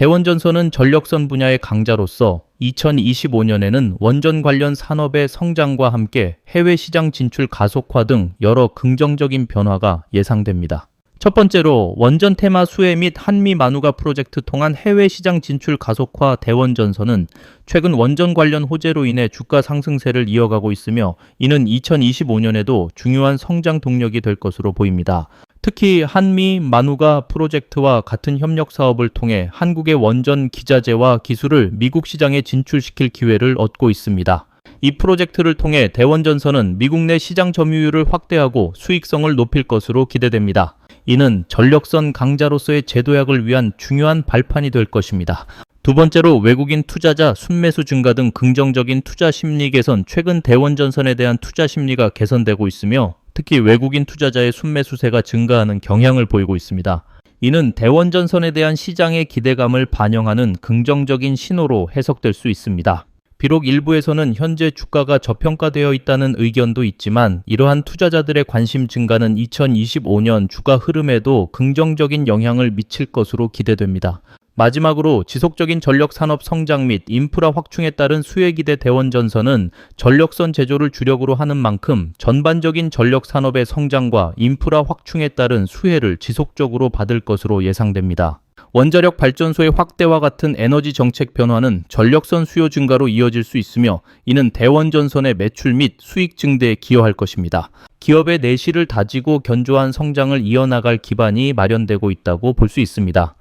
대원전선은 전력선 분야의 강자로서 2025년에는 원전 관련 산업의 성장과 함께 해외 시장 진출 가속화 등 여러 긍정적인 변화가 예상됩니다. 첫 번째로 원전 테마 수혜 및 한미 만우가 프로젝트 통한 해외 시장 진출 가속화 대원전선은 최근 원전 관련 호재로 인해 주가 상승세를 이어가고 있으며 이는 2025년에도 중요한 성장 동력이 될 것으로 보입니다. 특히 한미 만우가 프로젝트와 같은 협력 사업을 통해 한국의 원전 기자재와 기술을 미국 시장에 진출시킬 기회를 얻고 있습니다. 이 프로젝트를 통해 대원전선은 미국 내 시장 점유율을 확대하고 수익성을 높일 것으로 기대됩니다. 이는 전력선 강자로서의 제도약을 위한 중요한 발판이 될 것입니다. 두 번째로 외국인 투자자 순매수 증가 등 긍정적인 투자 심리 개선, 최근 대원전선에 대한 투자 심리가 개선되고 있으며 특히 외국인 투자자의 순매수세가 증가하는 경향을 보이고 있습니다. 이는 대원전선에 대한 시장의 기대감을 반영하는 긍정적인 신호로 해석될 수 있습니다. 비록 일부에서는 현재 주가가 저평가되어 있다는 의견도 있지만 이러한 투자자들의 관심 증가는 2025년 주가 흐름에도 긍정적인 영향을 미칠 것으로 기대됩니다. 마지막으로 지속적인 전력 산업 성장 및 인프라 확충에 따른 수혜 기대 대원 전선은 전력선 제조를 주력으로 하는 만큼 전반적인 전력 산업의 성장과 인프라 확충에 따른 수혜를 지속적으로 받을 것으로 예상됩니다. 원자력 발전소의 확대와 같은 에너지 정책 변화는 전력선 수요 증가로 이어질 수 있으며 이는 대원전선의 매출 및 수익 증대에 기여할 것입니다. 기업의 내실을 다지고 견조한 성장을 이어나갈 기반이 마련되고 있다고 볼 수 있습니다.